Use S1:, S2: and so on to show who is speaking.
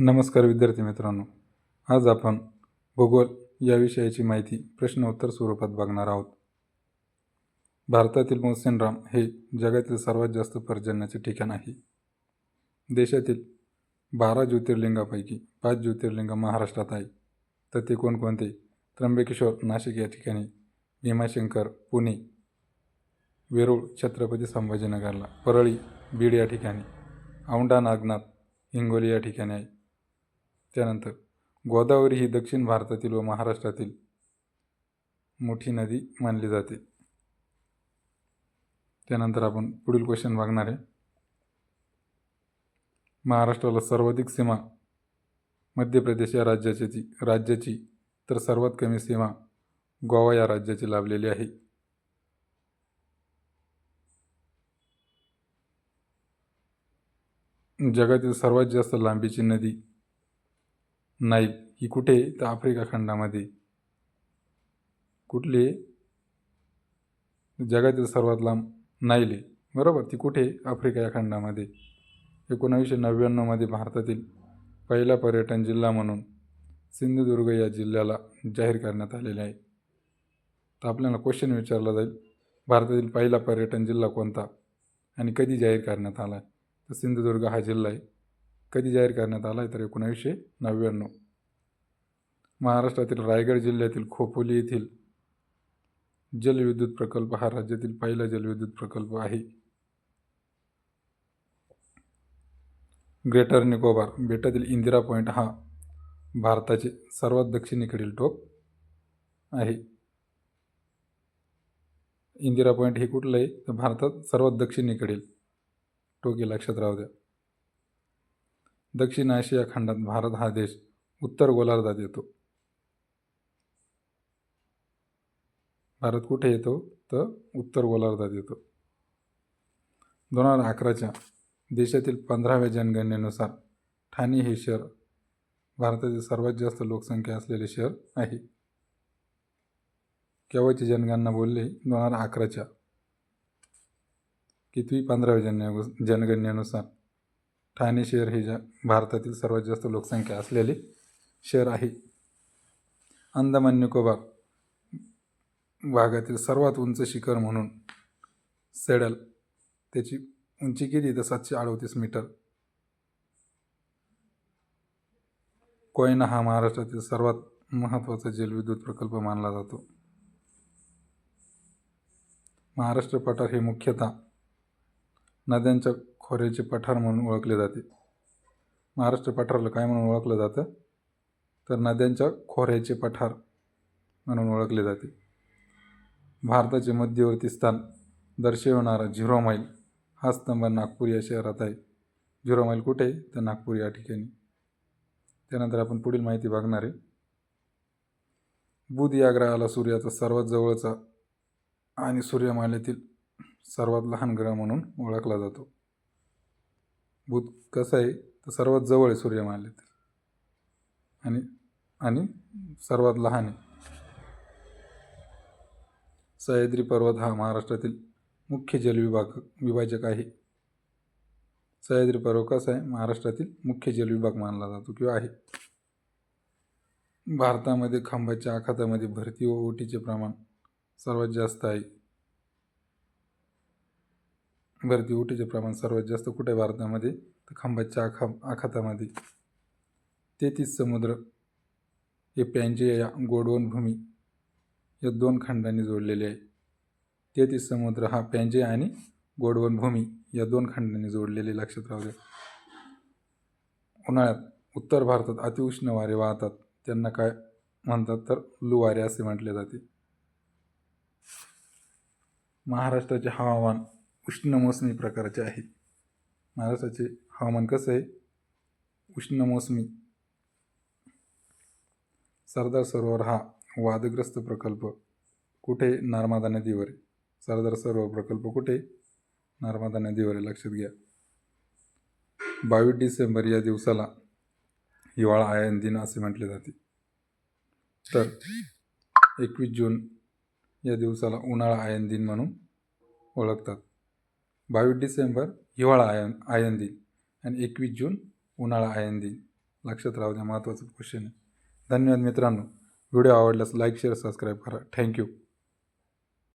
S1: नमस्कार विद्यार्थी मित्रांनो. आज आपण भूगोल या विषयाची माहिती प्रश्नोत्तर स्वरूपात बघणार आहोत. भारतातील मोसेनराम हे जगातील सर्वात जास्त पर्जन्याचे ठिकाण आहे. देशातील बारा ज्योतिर्लिंगापैकी पाच ज्योतिर्लिंग महाराष्ट्रात आहे. तर ते कोणकोणते? त्र्यंबकेश्वर नाशिक या ठिकाणी भीमाशंकर पुणे वेरूळ छत्रपती संभाजीनगरला परळी बीड या ठिकाणी औंढा नागनाथ हिंगोली या ठिकाणी आहे. त्यानंतर गोदावरी ही दक्षिण भारतातील व महाराष्ट्रातील मोठी नदी मानली जाते. त्यानंतर आपण पुढील क्वेश्चन बघणार आहे. महाराष्ट्राला सर्वाधिक सीमा मध्य प्रदेश या राज्याची ती राज्याची तर सर्वात कमी सीमा गोवा या राज्याची लाभलेली आहे. जगातील सर्वात जास्त लांबीची नदी नाईब ही कुठे? आहे तर आफ्रिका खंडामध्ये. कुठली? जगातील सर्वात लांब नाईल. आहे बरोबर ती कुठे? आहे आफ्रिका या खंडामध्ये. एकोणावीसशे नव्याण्णवमध्ये भारतातील पहिला पर्यटन जिल्हा म्हणून सिंधुदुर्ग या जिल्ह्याला जाहीर करण्यात आलेले आहे. तर आपल्याला क्वेश्चन विचारला जाईल भारतातील पहिला पर्यटन जिल्हा कोणता? आणि कधी जाहीर करण्यात आला आहे? तर सिंधुदुर्ग हा जिल्हा आहे. कधी जाहीर करण्यात आला आहे तर एकोणावीसशे नव्याण्णव. महाराष्ट्रातील रायगड जिल्ह्यातील खोपोली येथील जलविद्युत प्रकल्प हा राज्यातील पहिला जलविद्युत प्रकल्प आहे. ग्रेटर निकोबार बेटातील इंदिरा पॉईंट हा भारताचे सर्वात दक्षिणेकडील टोक आहे. इंदिरा पॉईंट हे कुठलं आहे? तर भारतात सर्वात दक्षिणेकडील टोके लक्षात राहू द्या. दक्षिण आशिया खंडात भारत हा देश उत्तर गोलार्धात येतो. भारत कुठे येतो? तर उत्तर गोलार्धात येतो. दोन हजार अकराच्या देशातील पंधराव्या जनगणनेनुसार ठाणे हे शहर भारतातील सर्वात जास्त लोकसंख्या असलेले शहर आहे. केव्हाची जनगणना बोलले? दोन हजार अकराच्या कितवी पंधराव्या जन जनगणनेनुसार ठाणे शहर हे ज्या भारतातील सर्वात जास्त लोकसंख्या असलेले शहर आहे. अंदमान निकोबार भागातील सर्वात उंच शिखर म्हणून सेडल त्याची उंची किती? तर सातशे अडतीस मीटर. कोयना हा महाराष्ट्रातील सर्वात महत्त्वाचा जलविद्युत प्रकल्प मानला जातो. महाराष्ट्र पठार हे मुख्यतः नद्यांच्या खोऱ्याचे पठार म्हणून ओळखले जाते. महाराष्ट्र पठाराला काय म्हणून ओळखलं जातं? तर नद्यांच्या खोऱ्याचे पठार म्हणून ओळखले जाते. भारताचे मध्यवर्ती स्थान दर्शवणारा झिरो माईल हा स्तंभ नागपूर या शहरात आहे. झिरो माईल कुठे आहे? तर नागपूर या ठिकाणी. त्यानंतर आपण पुढील माहिती बघणार आहे. बुध या ग्रहाला सूर्याचा सर्वात जवळचा आणि सूर्यमालेतील सर्वात लहान ग्रह म्हणून ओळखला जातो. बुध कसं आहे तर सर्वात जवळ आहे सूर्यमालेतील आणि आणि सर्वात लहान आहे. सह्याद्री पर्वत हा महाराष्ट्रातील मुख्य जलविभाग विभाजक आहे. सह्याद्री पर्वत कसा आहे महाराष्ट्रातील मुख्य जलविभाग मानला जातो किंवा आहे. भारतामध्ये खांबाच्या आखातामध्ये भरती व ओटीचे प्रमाण सर्वात जास्त आहे. भरती ओटीचे प्रमाण सर्वात जास्त कुठे भारतामध्ये? तर खांबाच्या आखा आखातामध्ये. तेहतीस समुद्र हे पॅन्जिया गोडवन भूमी या दोन खंडांनी जोडलेले आहे. तेहतीस समुद्र हा पॅन्जिया आणि गोडवन भूमी या दोन खंडांनी जोडलेले लक्षात राहू द्या. उन्हाळ्यात उत्तर भारतात अतिउष्ण वारे वाहतात. त्यांना काय म्हणतात तर लुवारे असे म्हटले जाते. महाराष्ट्राचे हवामान उष्ण मोसमी प्रकारचे आहे महाराष्ट्राचे हवामान कसं आहे? उष्ण मोसमी सरदार सरोवर हा वादग्रस्त प्रकल्प कुठे? नर्मदा नदीवर. आहे सरदार सरोवर प्रकल्प कुठे? नर्मदा नदीवर. आहे लक्षात घ्या. बावीस डिसेंबर या दिवसाला हिवाळा आयन दिन असे म्हटले जाते. तर एकवीस जून या दिवसाला उन्हाळा आयन दिन म्हणून ओळखतात. बावीस डिसेंबर हिवाळा आयन आयन दिन आणि एकवीस जून उन्हाळा आयन दिन लक्षात राहू द्या महत्त्वाचं क्वेश्चन आहे. धन्यवाद मित्रांनो. व्हिडिओ आवडल्यास लाईक शेअर सबस्क्राईब करा. Thank you